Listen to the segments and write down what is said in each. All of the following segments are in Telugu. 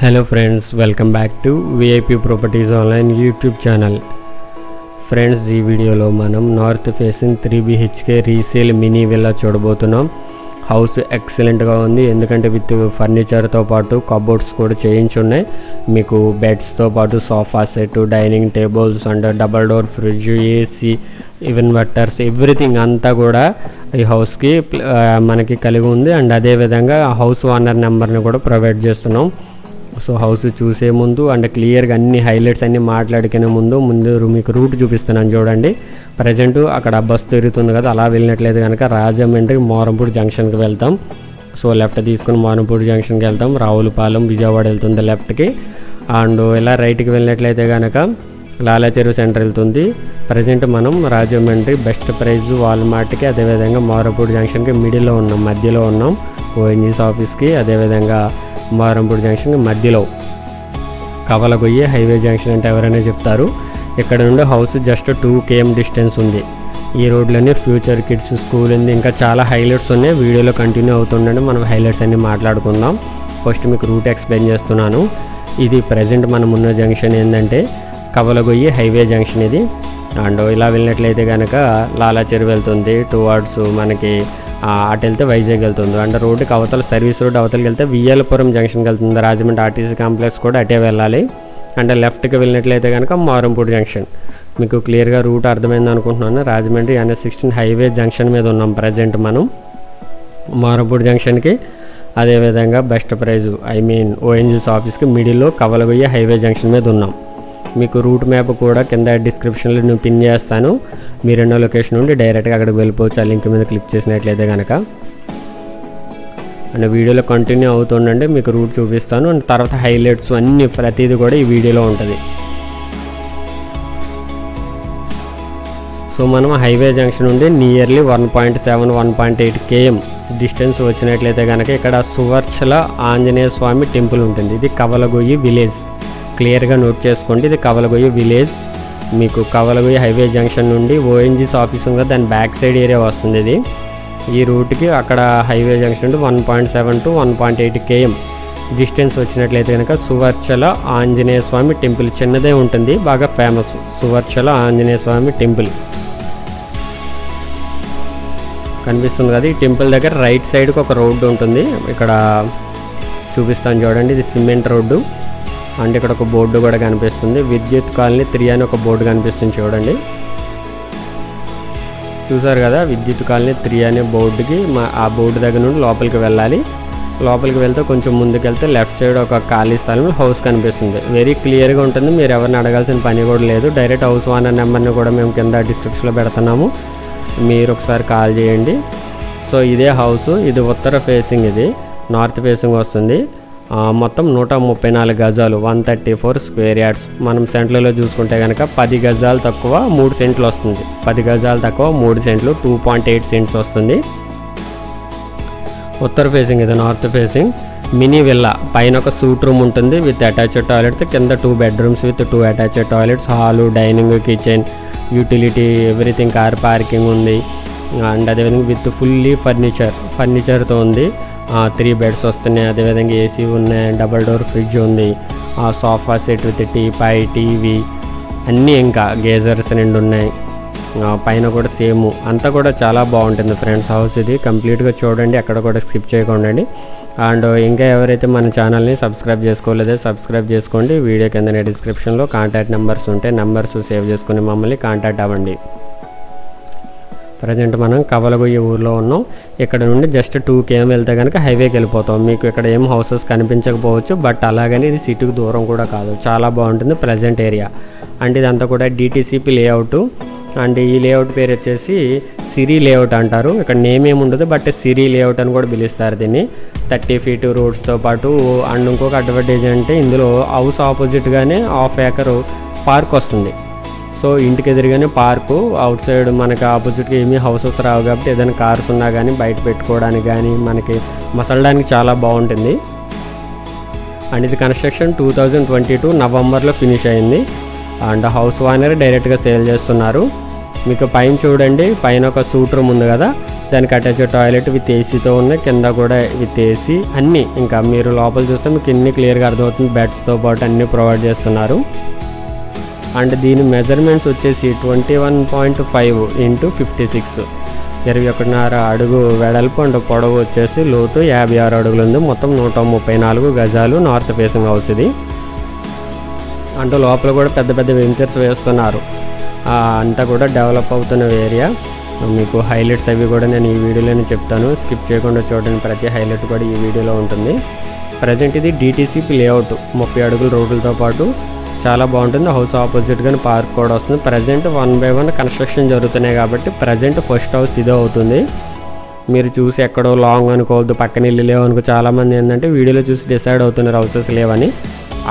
Hello friends welcome back to VIP properties online YouTube channel friends ఈ వీడియోలో మనం north facing three BHK resale mini villa చూడబోతున్నాం. హౌస్ ఎక్సలెంట్గా ఉంది. ఎందుకంటే విత్ ఫర్నిచర్తో పాటు కబోర్డ్స్ కూడా చేయించి ఉన్నాయి. మీకు బెడ్స్తో పాటు sofa set dining tables and double door fridge AC even butters everything అంతా కూడా ఈ హౌస్కి మనకి కలిగి ఉంది. అండ్ అదేవిధంగా హౌస్ ఓనర్ నెంబర్ని కూడా ప్రొవైడ్ చేస్తున్నాం. సో హౌస్ చూసే ముందు అండ్ క్లియర్గా అన్ని హైలైట్స్ అన్ని మాట్లాడుకునే ముందు ముందు మీకు రూట్ చూపిస్తున్నాను చూడండి. ప్రజెంట్ అక్కడ బస్ తిరుగుతుంది కదా అలా వెళ్ళినట్లయితే కనుక రాజమండ్రి మోరంపూడి జంక్షన్కి వెళ్తాం. సో లెఫ్ట్ తీసుకుని మోరంపూడి జంక్షన్కి వెళ్తాం. రావులపాలెం విజయవాడ వెళ్తుంది లెఫ్ట్కి. అండ్ ఇలా రైట్కి వెళ్ళినట్లయితే కనుక లాలా చెరువు సెంటర్ వెళ్తుంది. ప్రజెంట్ మనం రాజమండ్రి బెస్ట్ ప్రైజ్ వాల్మార్ట్కి అదేవిధంగా మోరంపూడి జంక్షన్కి మిడిల్లో ఉన్నాం మధ్యలో ఉన్నాం. ఓఎన్జీస్ ఆఫీస్కి అదేవిధంగా మారంపూడి జంక్షన్కి మధ్యలో. కవలగొయ్యి హైవే జంక్షన్ అంటే ఎవరైనా చెప్తారు. ఇక్కడ నుండి house just two km distance ఉంది. ఈ రోడ్లోనే ఫ్యూచర్ కిడ్స్ స్కూల్ ఉంది. ఇంకా చాలా హైలైట్స్ ఉన్నాయి. వీడియోలో కంటిన్యూ అవుతుండండి మనం హైలైట్స్ అన్నీ మాట్లాడుకుందాం. ఫస్ట్ మీకు రూట్ ఎక్స్ప్లెయిన్ చేస్తున్నాను. ఇది ప్రజెంట్ మనం ఉన్న జంక్షన్ ఏంటంటే కవలగొయ్యి హైవే జంక్షన్ ఇది. అండ్ ఇలా వెళ్ళినట్లయితే కనుక లాలా చెరువు వెళ్తుంది టువార్డ్స్ మనకి అటు వెళ్తే వైజాగ్ వెళ్తుంది. అండ్ రోడ్డుకి అవతల సర్వీస్ రోడ్ అవతలకి వెళ్తే వియ్యాలపురం జంక్షన్కి వెళ్తుంది. రాజమండ్రి ఆర్టీసీ కాంప్లెక్స్ కూడా అటే వెళ్ళాలి. అండ్ లెఫ్ట్కి వెళ్ళినట్లయితే కనుక మారంపూడి జంక్షన్. మీకు క్లియర్గా రూట్ అర్థమైంది అనుకుంటున్నాను. Rajahmundry NS sixteen highway junction మీద ఉన్నాం ప్రజెంట్ మనం. మారంపూడి జంక్షన్కి అదేవిధంగా best price I mean ONGC ఆఫీస్కి మిడిల్లో కవలగొయ్య హైవే జంక్షన్ మీద ఉన్నాం. మీకు రూట్ మ్యాప్ కూడా కింద డిస్క్రిప్షన్లో నేను పిన్ చేస్తాను. మీరున్న లొకేషన్ నుండి డైరెక్ట్గా అక్కడికి వెళ్ళిపోవచ్చు. ఆ లింక్ మీద క్లిక్ చేసినట్లయితే కనుక అండ్ వీడియోలో కంటిన్యూ అవుతుండండి. మీకు రూట్ చూపిస్తాను. అండ్ తర్వాత హైలైట్స్ అన్ని ప్రతిదీ కూడా ఈ వీడియోలో ఉంటుంది. సో మనం హైవే జంక్షన్ నుండి nearly one point seven one point eight km distance వచ్చినట్లయితే కనుక ఇక్కడ సువర్చల ఆంజనేయ స్వామి టెంపుల్ ఉంటుంది. ఇది కవలగొయ్యి విలేజ్. క్లియర్గా నోట్ చేసుకోండి. ఇది కవలగొయ్య విలేజ్. మీకు కవలగొయ్య హైవే జంక్షన్ నుండి ఓఎన్జీస్ ఆఫీస్ ఉందా దాని బ్యాక్ సైడ్ ఏరియా వస్తుంది ఇది. ఈ రూట్కి అక్కడ హైవే జంక్షన్ నుండి one point seven to one point eight km distance వచ్చినట్లయితే కనుక సువర్చల ఆంజనేయ స్వామి టెంపుల్ చిన్నదే ఉంటుంది. బాగా ఫేమస్ సువర్చల ఆంజనేయ స్వామి టెంపుల్. కనిపిస్తుంది కదా ఈ టెంపుల్ దగ్గర రైట్ సైడ్కి ఒక రోడ్డు ఉంటుంది. ఇక్కడ చూపిస్తాను చూడండి ఇది సిమెంట్ రోడ్డు. అండ్ ఇక్కడ ఒక బోర్డు కూడా కనిపిస్తుంది. విద్యుత్ కాలనీ త్రీ అని ఒక బోర్డు కనిపిస్తుంది చూడండి. చూసారు కదా విద్యుత్ కాలనీ త్రీ అనే బోర్డుకి మా ఆ బోర్డు దగ్గర నుండి లోపలికి వెళ్ళాలి. లోపలికి వెళ్తే కొంచెం ముందుకెళ్తే లెఫ్ట్ సైడ్ ఒక ఖాళీ స్థలంలో హౌస్ కనిపిస్తుంది. వెరీ క్లియర్గా ఉంటుంది. మీరు ఎవరిని అడగాల్సిన పని కూడా లేదు. డైరెక్ట్ హౌస్ ఓనర్ నెంబర్ని కూడా మేము కింద డిస్క్రిప్షన్లో పెడుతున్నాము. మీరు ఒకసారి కాల్ చేయండి. సో ఇదే హౌస్. ఇది ఉత్తర ఫేసింగ్ ఇది. నార్త్ ఫేసింగ్ వస్తుంది. మొత్తం నూట ముప్పై నాలుగు గజాలు one thirty four square yards మనం సెంట్లలో చూసుకుంటే కనుక పది గజాలు తక్కువ మూడు సెంట్లు వస్తుంది. పది గజాలు తక్కువ మూడు సెంట్లు టూ పాయింట్ ఎయిట్ సెంట్స్ వస్తుంది. ఉత్తర ఫేసింగ్ ఇది నార్త్ ఫేసింగ్ మినీ విల్లా పైన ఒక సూట్ రూమ్ ఉంటుంది విత్ అటాచ్డ్ టాయిలెట్స్ కింద two bedrooms with two attached toilets hall dining kitchen utility everything car parking ఉంది. అండ్ అదేవిధంగా విత్ ఫుల్లీ ఫర్నిచర్ ఫర్నిచర్తో ఉంది. త్రీ బెడ్స్ వస్తున్నాయి. అదేవిధంగా ఏసీ ఉన్నాయి డబల్ డోర్ ఫ్రిడ్జ్ ఉంది sofa set with teapoy TV అన్నీ ఇంకా గేజర్స్ రెండు ఉన్నాయి. పైన కూడా సేమ్ అంతా కూడా చాలా బాగుంటుంది ఫ్రెండ్స్. హౌస్ ఇది కంప్లీట్గా చూడండి అక్కడ కూడా స్కిప్ చేయకండి అండ్ ఇంకా ఎవరైతే మన ఛానల్ని సబ్స్క్రైబ్ చేసుకోలేదో సబ్స్క్రైబ్ చేసుకోండి. వీడియో కింద డిస్క్రిప్షన్లో కాంటాక్ట్ నెంబర్స్ ఉంటే నెంబర్స్ సేవ్ చేసుకుని మమ్మల్ని కాంటాక్ట్ అవ్వండి. ప్రజెంట్ మనం కవలగొయ్య ఊర్లో ఉన్నాం. ఇక్కడ నుండి జస్ట్ టూ కేఎం వెళ్తే కనుక హైవేకి వెళ్ళిపోతాం. మీకు ఇక్కడ ఏం హౌసెస్ కనిపించకపోవచ్చు బట్ అలాగని ఇది సిటీకి దూరం కూడా కాదు. చాలా బాగుంటుంది ప్రజెంట్ ఏరియా అండ్ ఇదంతా కూడా డిటీసీపీ లేఅవుట్ అండ్ ఈ లేఅవుట్ పేరు వచ్చేసి సిరి లేఅవుట్ అంటారు. ఇక్కడ నేమ్ ఏమి ఉండదు బట్ సిరి లేఅవుట్ అని కూడా పిలుస్తారు దీన్ని. థర్టీ ఫీట్ రోడ్స్తో పాటు అండ్ ఇంకొక అడ్వాంటేజ్ అంటే ఇందులో హౌస్ ఆపోజిట్గానే హాఫ్ ఏకర్ పార్క్ వస్తుంది. సో ఇంటికి ఎదురుగానే పార్కు అవుట్ సైడ్ మనకి ఆపోజిట్గా ఏమీ హౌసెస్ రావు కాబట్టి ఏదైనా కార్స్ ఉన్నా కానీ బయట పెట్టుకోవడానికి కానీ మనకి మసలడానికి చాలా బాగుంటుంది. అండ్ ఇది construction two thousand twenty two నవంబర్లో ఫినిష్ అయింది. అండ్ హౌస్ ఓనర్ డైరెక్ట్గా సేల్ చేస్తున్నారు. మీకు పైన చూడండి పైన ఒక సూట్ రూమ్ ఉంది కదా దానికి అటాచ్ టాయిలెట్ విత్ ఏసీతో ఉన్నాయి కింద కూడా విత్ ఏసీ అన్నీ. ఇంకా మీరు లోపల చూస్తే మీకు ఇన్ని క్లియర్గా అర్థమవుతుంది బెడ్స్తో పాటు అన్నీ ప్రొవైడ్ చేస్తున్నారు. అండ్ దీని మెజర్మెంట్స్ వచ్చేసి twenty one point five into fifty six ఇరవై ఒకటిన్నర అడుగు వెడల్పు అండ్ పొడవు వచ్చేసి లోతు యాభై ఆరు అడుగులు ఉంది. మొత్తం నూట ముప్పై నాలుగు గజాలు నార్త్ ఫేసింగ్ హౌస్ ఇది. అంటే లోపల కూడా పెద్ద పెద్ద వెంచర్స్ వేస్తున్నారు. అంతా కూడా డెవలప్ అవుతున్న ఏరియా. మీకు హైలైట్స్ అవి కూడా నేను ఈ వీడియోలోనే చెప్తాను. స్కిప్ చేయకుండా చూడండి. ప్రతి హైలైట్ కూడా ఈ వీడియోలో ఉంటుంది. ప్రజెంట్ ఇది డీటీసీపీ లేఅవుట్ ముప్పై అడుగుల రోడ్లతో పాటు చాలా బాగుంటుంది. హౌస్ ఆపోజిట్ కానీ పార్క్ కూడా వస్తుంది. Present one by one construction జరుగుతున్నాయి కాబట్టి ప్రజెంట్ ఫస్ట్ హౌస్ ఇదే అవుతుంది. మీరు చూసి ఎక్కడో లాంగ్ అనుకోవద్దు పక్కన ఇల్లు లేవు అనుకో చాలామంది ఏంటంటే వీడియోలో చూసి డిసైడ్ అవుతున్నారు హౌసెస్ లేవని.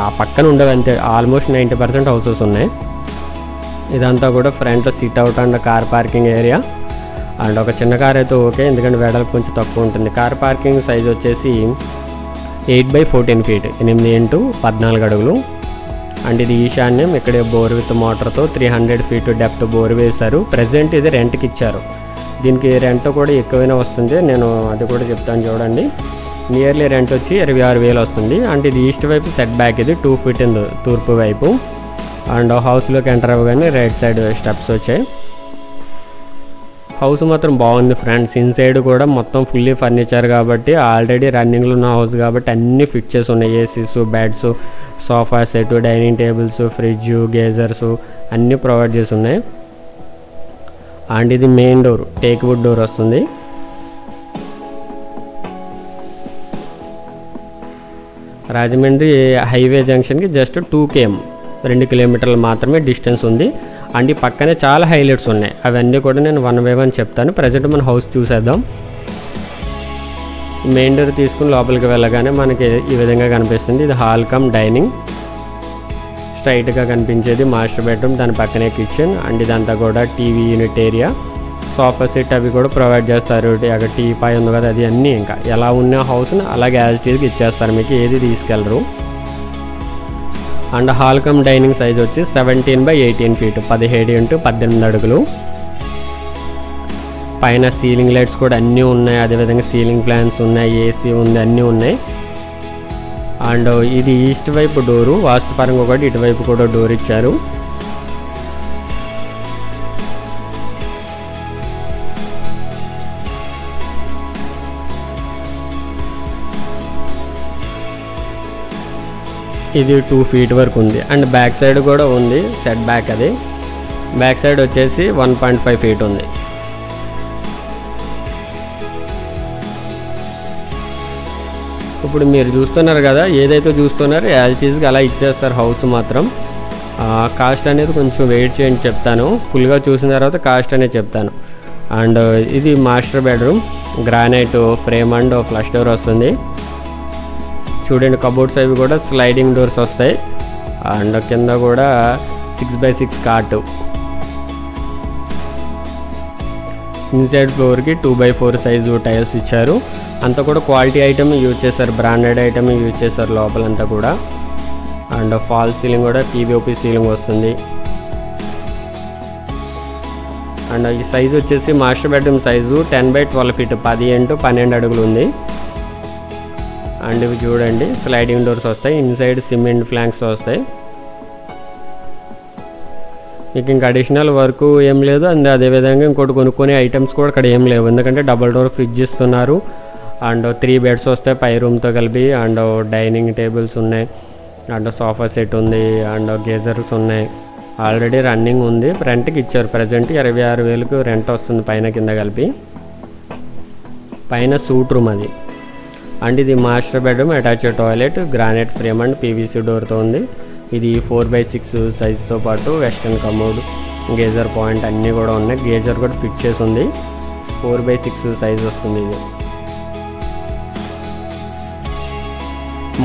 ఆ పక్కన ఉండవు అంతే ఆల్మోస్ట్ నైంటీ పర్సెంట్ హౌసెస్ ఉన్నాయి. ఇదంతా కూడా ఫ్రంట్లో sit out and car parking area and ఒక చిన్న కార్ అయితే ఓకే ఎందుకంటే వెడల్పు కొంచెం తక్కువ ఉంటుంది. కార్ పార్కింగ్ సైజ్ వచ్చేసి ఎయిట్ బై ఫోర్టీన్ ఫీట్ ఎనిమిది ఇంటూ పద్నాలుగు అడుగులు. అండ్ ఇది ఈశాన్యం. ఇక్కడే bore with మోటార్తో three hundred feet depth bore వేశారు. ప్రజెంట్ ఇది రెంట్కి ఇచ్చారు. దీనికి రెంట్ కూడా ఎక్కువైనా వస్తుంది. నేను అది కూడా చెప్తాను చూడండి. నియర్లీ రెంట్ వచ్చి ఇరవై ఆరు వేలు వస్తుంది. అండ్ ఇది ఈస్ట్ వైపు సెట్ బ్యాక్ ఇది టూ ఫీట్ ఉంది తూర్పు వైపు. అండ్ హౌస్లోకి ఎంటర్ అవ్వగానే రైట్ సైడ్ స్టెప్స్ వచ్చాయి. హౌస్ మాత్రం బాగుంది ఫ్రెండ్స్. ఇన్సైడ్ కూడా మొత్తం ఫుల్లీ ఫర్నిచర్ కాబట్టి ఆల్రెడీ రన్నింగ్లో ఉన్న హౌస్ కాబట్టి అన్ని ఫిక్చర్స్ ఉన్నాయి. ACs beds sofa set dining tables fridge geysers అన్నీ ప్రొవైడ్ చేసి ఉన్నాయి అండ్ ఇది main door teak wood door వస్తుంది. రాజమండ్రి హైవే జంక్షన్కి జస్ట్ టూ కేఎం రెండు కిలోమీటర్లు మాత్రమే డిస్టెన్స్ ఉంది. అండ్ ఈ పక్కనే చాలా హైలైట్స్ ఉన్నాయి. అవన్నీ కూడా నేను వన్ బై వన్ చెప్తాను. ప్రజెంట్ మన హౌస్ చూసేద్దాం. మెయిన్ డోర్ తీసుకుని లోపలికి వెళ్ళగానే మనకి ఈ విధంగా కనిపిస్తుంది. ఇది హాల్ కమ్ డైనింగ్. స్ట్రైట్గా కనిపించేది మాస్టర్ బెడ్రూమ్ దాని పక్కనే కిచెన్ అండ్ ఇదంతా కూడా TV unit area. Sofa set అవి కూడా ప్రొవైడ్ చేస్తారు. అక్కడ టీ పాయ్ ఉంది కదా అది అన్నీ ఇంకా. ఎలా ఉన్న హౌస్ని అలాగే యాజ్ టీజ్కి ఇచ్చేస్తారు. మీకు ఏది తీసుకెళ్ళరు. And hall come dining size వచ్చి సెవెంటీన్ బై ఎయిటీన్ ఫీట్ పదిహేడు ఇంటూ పద్దెనిమిది అడుగులు. పైన సీలింగ్ లైట్స్ కూడా అన్నీ ఉన్నాయి అదేవిధంగా సీలింగ్ ప్లాన్స్ ఉన్నాయి ఏసీ ఉంది అన్నీ ఉన్నాయి. అండ్ ఇది ఈస్ట్ వైపు డోరు వాస్తుపరంగా ఒకటి ఇటువైపు కూడా డోర్ ఇచ్చారు. ఇది టూ ఫీట్ వరకు ఉంది. అండ్ బ్యాక్ సైడ్ కూడా ఉంది సెట్ బ్యాక్ అది. బ్యాక్ సైడ్ వచ్చేసి వన్ పాయింట్ ఫైవ్ ఫీట్ ఉంది. ఇప్పుడు మీరు చూస్తున్నారు కదా ఏదైతే చూస్తున్నారో యాజ్ చీజ్కి అలా ఇచ్చేస్తారు హౌస్ మాత్రం. కాస్ట్ అనేది కొంచెం వెయిట్ చేయండి చెప్తాను. ఫుల్గా చూసిన తర్వాత కాస్ట్ అనేది చెప్తాను. అండ్ ఇది master bedroom granite frame and flush door వస్తుంది. చూడండి కబోర్డ్స్ అవి కూడా స్లైడింగ్ డోర్స్ వస్తాయి. అండ్ కింద కూడా సిక్స్ బై సిక్స్ కార్టు ఇన్సైడ్ ఫ్లోర్కి two by four size tiles ఇచ్చారు. అంతా కూడా క్వాలిటీ ఐటమ్ యూజ్ చేశారు బ్రాండెడ్ ఐటమ్ యూజ్ చేశారు లోపలంతా కూడా. అండ్ ఫాల్ సీలింగ్ కూడా పీవీఓపీ సీలింగ్ వస్తుంది. అండ్ ఈ సైజు వచ్చేసి master bedroom size ten by twelve feet పది ఇంటూ పన్నెండు అడుగులు ఉంది. అండ్ ఇవి చూడండి స్లైడింగ్ డోర్స్ వస్తాయి ఇన్సైడ్ సిమెంట్ ఫ్లాంక్స్ వస్తాయి. మీకు ఇంకా అడిషనల్ వర్క్ ఏం లేదు అండ్ అదేవిధంగా ఇంకోటి కొనుక్కునే ఐటమ్స్ కూడా ఇక్కడ ఏం లేవు. ఎందుకంటే డబల్ డోర్ ఫ్రిడ్జ్ ఇస్తున్నారు అండ్ త్రీ బెడ్స్ వస్తాయి పై రూమ్తో కలిపి అండ్ డైనింగ్ టేబుల్స్ ఉన్నాయి అండ్ సోఫా సెట్ ఉంది అండ్ గేజర్స్ ఉన్నాయి. ఆల్రెడీ రన్నింగ్ ఉంది రెంట్కి ఇచ్చారు. ప్రజెంట్ ఇరవై ఆరు వేలకు రెంట్ వస్తుంది పైన కింద కలిపి. పైన సూట్ రూమ్ అది. అండ్ ఇది master bedroom attach toilet granite frame and PVC డోర్తో ఉంది. ఇది ఫోర్ బై సిక్స్ సైజ్తో పాటు వెస్టర్న్ కమోడ్ గేజర్ పాయింట్ అన్నీ కూడా ఉన్నాయి. గేజర్ కూడా ఫిట్ చేసి ఉంది. ఫోర్ బై సిక్స్ సైజ్ వస్తుంది ఇది.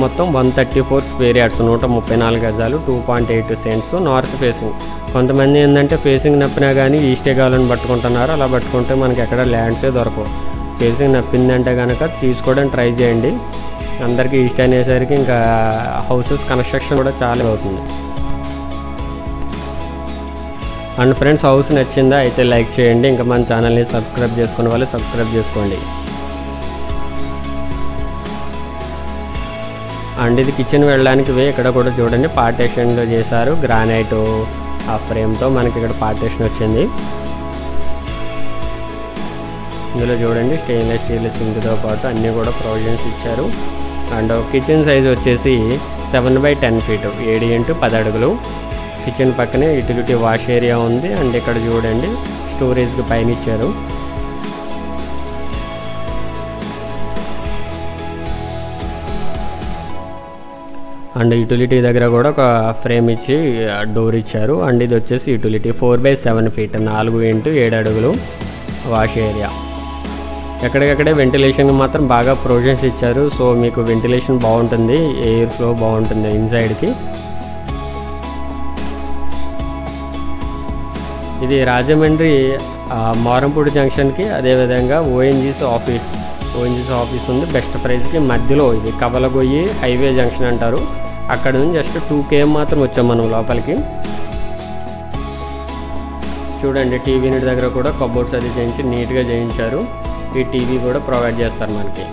మొత్తం one thirty four square yards నూట ముప్పై నాలుగు గజాలు two point eight cents north facing. కొంతమంది ఏంటంటే ఫేసింగ్ నప్పినా కానీ ఈస్టే కావాలని పట్టుకుంటున్నారు. అలా పట్టుకుంటే మనకి ఎక్కడ ల్యాండ్సే దొరకవు. ఫేసింగ్ నప్పిందంటే కనుక తీసుకోవడానికి ట్రై చేయండి. అందరికీ ఈస్ట్ అనేసరికి ఇంకా హౌసెస్ కన్స్ట్రక్షన్ కూడా చాలా అవుతుంది. అండ్ ఫ్రెండ్స్ హౌస్ నచ్చిందా అయితే లైక్ చేయండి. ఇంకా మన ఛానల్ని సబ్స్క్రైబ్ చేసుకున్న వాళ్ళు సబ్స్క్రైబ్ చేసుకోండి. అండ్ ఇది కిచెన్ వెళ్ళడానికి వే ఇక్కడ కూడా చూడండి పార్టేషన్లో చేశారు. గ్రానైట్ ఆ ఫ్రేమ్తో మనకి ఇక్కడ పార్టేషన్ వచ్చింది. ఇందులో చూడండి స్టెయిన్లెస్ స్టీల్ సింక్తో పాటు అన్నీ కూడా ప్రొవిజన్స్ ఇచ్చారు. అండ్ కిచెన్ సైజ్ వచ్చేసి సెవెన్ బై టెన్ ఫీట్ ఏడు ఇంటూ పది అడుగులు. కిచెన్ పక్కనే యూటిలిటీ వాష్ ఏరియా ఉంది. అండ్ ఇక్కడ చూడండి స్టోరేజ్కి పైన ఇచ్చారు. అండ్ యూటిలిటీ దగ్గర కూడా ఒక ఫ్రేమ్ ఇచ్చి డోర్ ఇచ్చారు. అండ్ ఇది వచ్చేసి utility four by seven feet నాలుగు ఇంటూ ఏడు అడుగులు వాష్ ఏరియా ఎక్కడికక్కడే వెంటిలేషన్కి మాత్రం బాగా ప్రొవిజన్స్ ఇచ్చారు. సో మీకు వెంటిలేషన్ బాగుంటుంది. ఎయిర్ ఫ్లో బాగుంటుంది ఇన్సైడ్కి ఇది రాజమండ్రి మారంపూడి జంక్షన్కి అదేవిధంగా ఓఎన్జీసీ ఆఫీస్ ఓఎన్జీసీ ఆఫీస్ ఉంది. బెస్ట్ ప్రైస్కి మధ్యలో ఇది కవలగొయ్యి హైవే జంక్షన్ అంటారు. అక్కడ నుంచి జస్ట్ టూ కేఎం మాత్రం వచ్చాం మనం లోపలికి. చూడండి టీవీ యూనిట్ దగ్గర కూడా కబోర్డ్స్ అది చేయించి నీట్గా చేయించారు. ఈ టీవీ కూడా ప్రొవైడ్ చేస్తారు మనకి.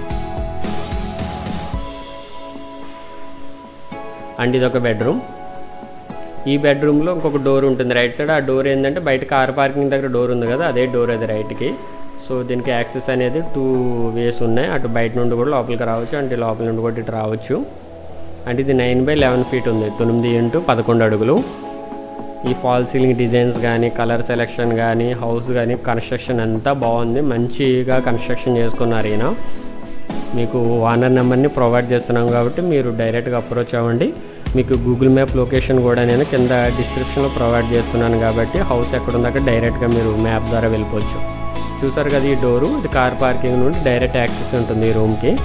అండ్ ఇది ఒక బెడ్రూమ్. ఈ బెడ్రూమ్లో ఇంకొక డోర్ ఉంటుంది రైట్ సైడ్. ఆ డోర్ ఏంటంటే బయట కార్ పార్కింగ్ దగ్గర డోర్ ఉంది కదా అదే డోర్ అది రైట్కి. సో దీనికి యాక్సెస్ అనేది టూ వేస్ ఉన్నాయి. అటు బయట నుండి కూడా లోపలికి రావచ్చు అంటే లోపల నుండి కూడా ఇటు రావచ్చు. అంటే ఇది నైన్ బై లెవెన్ ఫీట్ ఉంది తొమ్మిది ఇంటూ పదకొండు అడుగులు. ఈ ఫాల్ సీలింగ్ డిజైన్స్ కానీ కలర్ సెలెక్షన్ కానీ హౌస్ కానీ కన్స్ట్రక్షన్ అంతా బాగుంది. మంచిగా కన్స్ట్రక్షన్ చేసుకున్నారు ఈయన. మీకు ఓనర్ నెంబర్ని ప్రొవైడ్ చేస్తున్నాం కాబట్టి మీరు డైరెక్ట్గా అప్రోచ్ అవ్వండి. మీకు గూగుల్ మ్యాప్ లొకేషన్ కూడా నేను కింద డిస్క్రిప్షన్లో ప్రొవైడ్ చేస్తున్నాను కాబట్టి హౌస్ ఎక్కడ ఉందాక డైరెక్ట్గా మీరు మ్యాప్ ద్వారా వెళ్ళిపోవచ్చు. చూసారు కదా ఈ డోరు? ఇది కార్ పార్కింగ్ నుండి డైరెక్ట్ యాక్సెస్ ఉంటుంది ఈ రూమ్కి.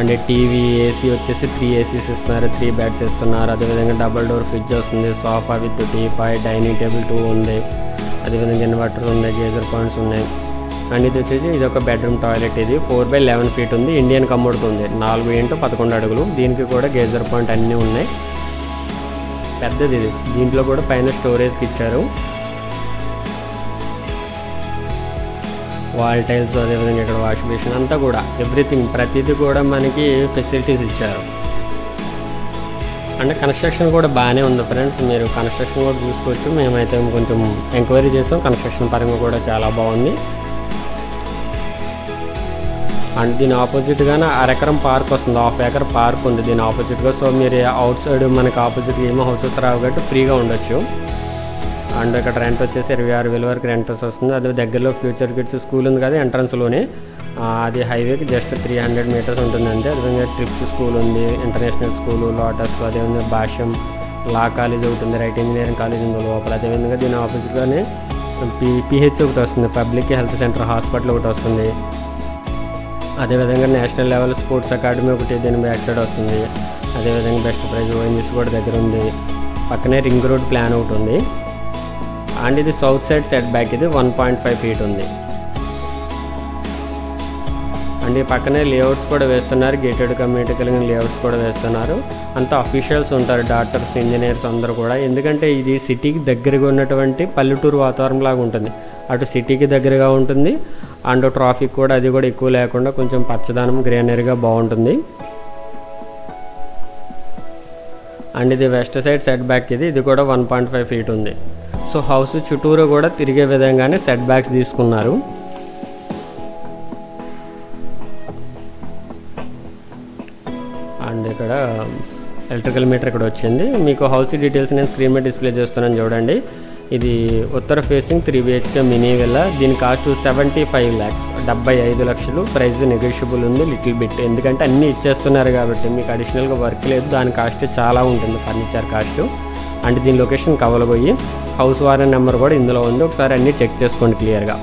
అంటే టీవీ ఏసీ వచ్చేసి త్రీ ఏసీస్ ఇస్తున్నారు త్రీ బెడ్స్ ఇస్తున్నారు అదేవిధంగా డబల్ డోర్ ఫ్రిడ్జ్ వస్తుంది sofa with teapoy dining table two ఉంది. అదేవిధంగా ఇన్వర్టర్ ఉన్నాయి గేజర్ పాయింట్స్ ఉన్నాయి. అండ్ ఇది వచ్చేసి ఇది ఒక బెడ్రూమ్ టాయిలెట్ ఇది. ఫోర్ బై లెవెన్ ఫీట్ ఉంది. ఇండియన్ కమ్మోడ్తో ఉంది. నాలుగు ఇంటూ పదకొండు అడుగులు. దీనికి కూడా గేజర్ పాయింట్ అన్నీ ఉన్నాయి. పెద్దది ఇది. దీంట్లో కూడా పైన స్టోరేజ్కి ఇచ్చారు. వాల్ టైల్స్ అదేవిధంగా ఇక్కడ వాష్ బేసిన్ అంతా కూడా ఎవ్రీథింగ్ ప్రతిదీ కూడా మనకి ఫెసిలిటీస్ ఇచ్చారు. అంటే కన్స్ట్రక్షన్ కూడా బాగానే ఉంది ఫ్రెండ్స్ మీరు కన్స్ట్రక్షన్ కూడా చూసుకోవచ్చు. మేమైతే కొంచెం ఎంక్వైరీ చేసాం. కన్స్ట్రక్షన్ పరంగా కూడా చాలా బాగుంది. అండ్ దీని ఆపోజిట్గానే అరెకరం పార్క్ వస్తుంది. హాఫ్ ఏకర్ పార్క్ ఉంది దీని ఆపోజిట్గా సో మీరు అవుట్ సైడ్ మనకి ఆపోజిట్ ఏమో హౌసెస్ రావు కాబట్టి ఫ్రీగా ఉండొచ్చు. అండ్ ఇక్కడ రెంట్ వచ్చేసి ఇరవై ఆరు వేల వరకు రెంట్ వస్తుంది. అదే దగ్గరలో ఫ్యూచర్ కిడ్స్ స్కూల్ ఉంది కదా ఎంట్రన్స్లోనే అది హైవేకి జస్ట్ త్రీ హండ్రెడ్ మీటర్స్ ఉంటుంది అంతే. అదేవిధంగా ట్రిప్స్ స్కూల్ ఉంది ఇంటర్నేషనల్ స్కూల్ లోటస్ అదేవిధంగా భాష్యం లా కాలేజ్ ఒకటి ఉంది రైట్ ఇంజనీరింగ్ కాలేజ్ ఉంది లోపల. అదేవిధంగా దీని ఆపోజిట్గానే పి పిహెచ్ ఒకటి వస్తుంది పబ్లిక్ హెల్త్ సెంటర్ హాస్పిటల్ ఒకటి వస్తుంది. అదేవిధంగా నేషనల్ లెవెల్ స్పోర్ట్స్ అకాడమీ ఒకటి దీని బ్యాక్ సైడ్ వస్తుంది. అదేవిధంగా బెస్ట్ ప్రైజ్ ఓఎన్జీస్ కూడా దగ్గర ఉంది. పక్కనే రింగ్ రోడ్ ప్లాన్ ఒకటి ఉంది. అండ్ ఇది సౌత్ సైడ్ సెట్ బ్యాక్ ఇది వన్ పాయింట్ ఫైవ్ ఫీట్ ఉంది. అండ్ ఈ పక్కనే లేఅవుట్స్ కూడా వేస్తున్నారు గేటెడ్ కమ్యూనిటీ కలిగిన లేఅవుట్స్ కూడా వేస్తున్నారు. అంతా అఫీషియల్స్ ఉంటారు డాక్టర్స్ ఇంజనీర్స్ అందరూ కూడా. ఎందుకంటే ఇది సిటీకి దగ్గరగా ఉన్నటువంటి పల్లెటూరు వాతావరణం లాగా ఉంటుంది. అటు సిటీకి దగ్గరగా ఉంటుంది అండ్ ట్రాఫిక్ కూడా అది కూడా ఎక్కువ లేకుండా కొంచెం పచ్చదనం గ్రీనరీగా బాగుంటుంది. అండ్ ఇది వెస్ట్ సైడ్ సెట్ బ్యాక్ ఇది ఇది కూడా వన్ పాయింట్ ఫైవ్ ఫీట్ ఉంది. సో హౌస్ చుట్టూరు కూడా తిరిగే విధంగానే సెట్ బ్యాక్స్ తీసుకున్నారు. అండ్ ఇక్కడ ఎలక్ట్రికల్ మీటర్ ఇక్కడ వచ్చింది. మీకు హౌస్ డీటెయిల్స్ నేను స్క్రీన్ మీద డిస్ప్లే చేస్తున్నాను చూడండి. ఇది ఉత్తర facing three BHK mini villa దీని కాస్ట్ సెవెంటీ ఫైవ్ ల్యాక్స్ డెబ్బై ఐదు లక్షలు. ప్రైస్ నెగోషియబుల్ ఉంది లిటిల్ బిట్ ఎందుకంటే అన్నీ ఇచ్చేస్తున్నారు కాబట్టి మీకు అడిషనల్గా వర్క్ లేదు. దాని కాస్ట్ చాలా ఉంటుంది ఫర్నిచర్ కాస్ట్ అంటే దీని లొకేషన్ కవలబోయి. హౌస్ వారెన్ నెంబర్ కూడా ఇందులో ఉంది. ఒకసారి అన్నీ చెక్ చేసుకోండి క్లియర్గా.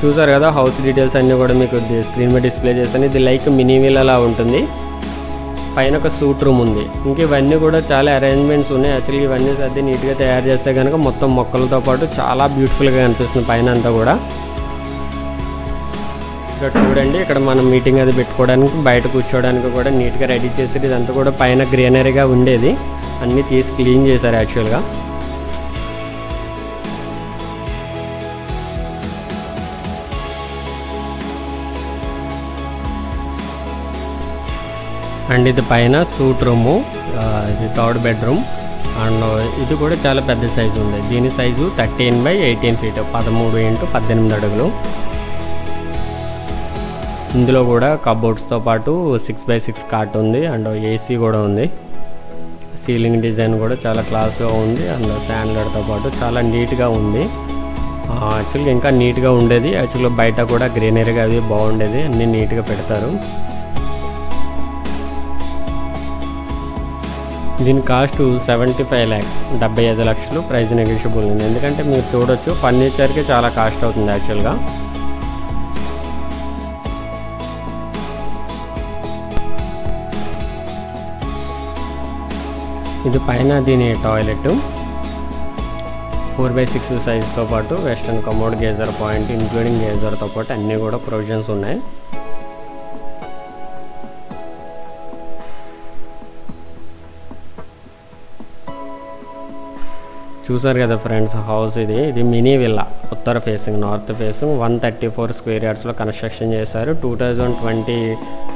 చూసారు కదా హౌస్ డీటెయిల్స్ అన్నీ కూడా మీకు స్క్రీన్ మీద డిస్ప్లే చేస్తాను ఇది లైక్ మినీ వీల్ అలా ఉంటుంది. పైన ఒక సూట్ రూమ్ ఉంది. ఇంక ఇవన్నీ కూడా చాలా అరేంజ్మెంట్స్ ఉన్నాయి. యాక్చువల్లీ ఇవన్నీ సర్ది నీట్గా తయారు చేస్తే కనుక మొత్తం మొక్కలతో పాటు చాలా బ్యూటిఫుల్గా కనిపిస్తుంది పైన అంతా కూడా. ఇక్కడ చూడండి. ఇక్కడ మనం మీటింగ్ అది పెట్టుకోవడానికి బయట కూర్చోవడానికి కూడా నీట్గా రెడీ చేసి ఇదంతా కూడా పైన గ్రీనరీగా ఉండేది. అన్నీ తీసి క్లీన్ చేశారు యాక్చువల్గా అండ్ ఇది పైన సూట్ రూము ఇది థర్డ్ బెడ్రూమ్ అండ్ ఇది కూడా చాలా పెద్ద సైజు ఉంది. దీని size thirteen by eighteen feet పదమూడు ఇంటూ పద్దెనిమిది అడుగులు. ఇందులో కూడా కబోర్డ్స్తో పాటు సిక్స్ బై సిక్స్ కాట్ ఉంది అండ్ ఏసీ కూడా ఉంది. సీలింగ్ డిజైన్ కూడా చాలా క్లాస్గా ఉంది అండ్ శాండ్లర్తో పాటు చాలా నీట్గా ఉంది. యాక్చువల్గా ఇంకా నీట్గా ఉండేది యాక్చువల్గా బయట కూడా గ్రీనరీగా అది బాగుండేది అన్నీ నీట్గా పెడతారు. దీని కాస్ట్ సెవెంటీ ఫైవ్ ల్యాక్స్ డెబ్బై ఐదు లక్షలు ప్రైస్ నెగిషియబుల్ ఉంది. ఎందుకంటే మీరు చూడొచ్చు ఫర్నిచర్కి చాలా కాస్ట్ అవుతుంది యాక్చువల్గా ఇది పైన దీని టాయిలెట్ ఫోర్ బై సిక్స్ సైజ్తో పాటు western commode geyser point including గేజర్తో పాటు అన్నీ కూడా ప్రొవిజన్స్ ఉన్నాయి. చూసారు కదా ఫ్రెండ్స్ హౌస్ ఇది. ఇది మినీ విల్లా ఉత్తర facing north facing one thirty four square యార్డ్స్లో construction చేశారు. టూ థౌజండ్ ట్వంటీ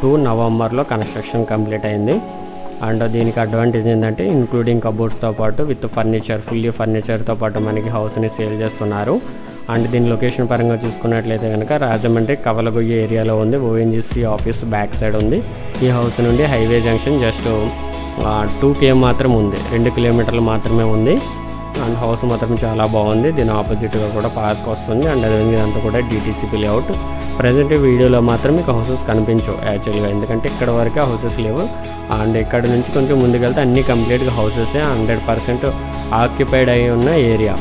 టూ నవంబర్లో కన్స్ట్రక్షన్ కంప్లీట్ అయింది. అండ్ దీనికి అడ్వాంటేజ్ ఏంటంటే ఇంక్లూడింగ్ కబోర్డ్స్తో పాటు విత్ ఫర్నిచర్ ఫుల్లీ ఫర్నిచర్తో పాటు మనకి హౌస్ని సేల్ చేస్తున్నారు. అండ్ దీని లొకేషన్ పరంగా చూసుకున్నట్లయితే కనుక రాజమండ్రి కవలగొయ్య ఏరియాలో ఉంది. ఓఎన్జీసీ ఆఫీస్ బ్యాక్ సైడ్ ఉంది. ఈ హౌస్ నుండి highway junction just two KM మాత్రం ఉంది. రెండు కిలోమీటర్లు మాత్రమే ఉంది. అండ్ హౌస్ మాత్రం చాలా బాగుంది. దీని ఆపోజిట్గా కూడా పార్క్ వస్తుంది. అండ్ అదేవిధంగా ఇదంతా కూడా డీటీసీపీ లేఅవుట్ ప్రజెంట్ వీడియోలో మాత్రం మీకు హౌసెస్ కనిపించవు యాక్చువల్గా ఎందుకంటే ఇక్కడ వరకే హౌసెస్ లేవు. అండ్ ఇక్కడ నుంచి కొంచెం ముందుకెళ్తే అన్ని కంప్లీట్గా హౌసెస్ హండ్రెడ్ పర్సెంట్ ఆక్యుపైడ్ అయి ఉన్న ఏరియా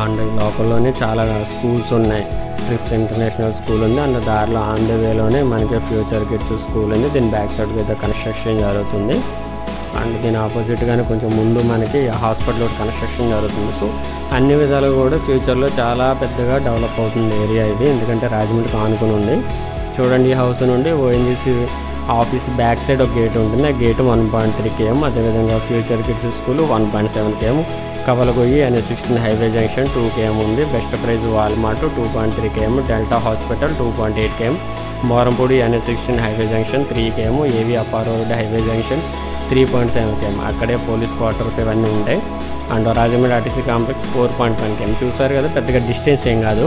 అండ్ లోకల్లోనే చాలా స్కూల్స్ ఉన్నాయి. ట్రిప్స్ ఇంటర్నేషనల్ స్కూల్ ఉంది. అండ్ దారిలో ఆన్ ద వేలోనే మనకి ఫ్యూచర్ కిడ్స్ స్కూల్ ఉంది. దీని బ్యాక్ సైడ్ అయితే కన్స్ట్రక్షన్ జరుగుతుంది. అండ్ దీని ఆపోజిట్గానే కొంచెం ముందు మనకి హాస్పిటల్ ఒకటి కన్స్ట్రక్షన్ జరుగుతుంది. సో అన్ని విధాలుగా కూడా ఫ్యూచర్లో చాలా పెద్దగా డెవలప్ అవుతుంది ఏరియా ఇది. ఎందుకంటే రాజమండ్రికి ఆనుకుని ఉంది. చూడండి ఈ హౌస్ నుండి ఓఎన్జీసీ ఆఫీస్ బ్యాక్ సైడ్ ఒక గేట్ ఉంటుంది. ఆ gate one point three KM అదేవిధంగా future kids school one point seven KM Kavalagoyyi అనే sixteen highway junction two KM ఉంది. Best price Walmart two point three KM Delta hospital two point eight KM Morampudi అనే sixteen highway junction three KM AV APAAR road highway junction three point seven KM అక్కడే పోలీస్ క్వార్టర్స్ ఇవన్నీ ఉంటాయి. And Rajahmundry RTC complex four point one KM చూసారు కదా పెద్దగా డిస్టెన్స్ ఏం కాదు.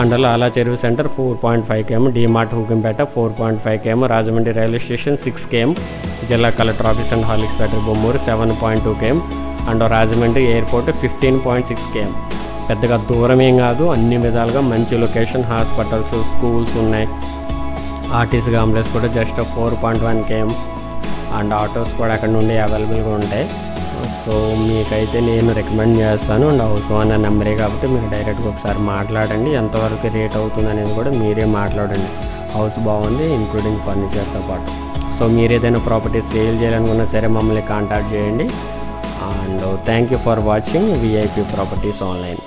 అండర్లో అలా చెరువు centre four point five KM DMart Hukumpeta four point five KM Rajahmundry railway station six KM జిల్లా కలెక్టర్ ఆఫీస్ అండ్ హాలిక్స్ Peter Bommuru seven point two KM and Rajahmundry airport fifteen point six KM పెద్దగా దూరం ఏం కాదు. అన్ని విధాలుగా మంచి లొకేషన్ హాస్పిటల్స్ స్కూల్స్ ఉన్నాయి. ఆర్టీసీ కాంప్లెక్స్ కూడా just four point one KM and autos కూడా అక్కడ నుండి అవైలబుల్గా ఉంటాయి. సో మీకైతే నేను రికమెండ్ చేస్తాను. అండ్ హౌస్ ఓనర్ నెంబరే కాబట్టి మీరు డైరెక్ట్గా ఒకసారి మాట్లాడండి. ఎంతవరకు రేట్ అవుతుంది అనేది కూడా మీరే మాట్లాడండి. హౌస్ బాగుంది ఇంక్లూడింగ్ ఫర్నిచర్తో పాటు. సో మీరు ఏదైనా ప్రాపర్టీ సేల్ చేయాలనుకున్నా సరే మమ్మల్ని కాంటాక్ట్ చేయండి. And thank you for watching. VIP properties online.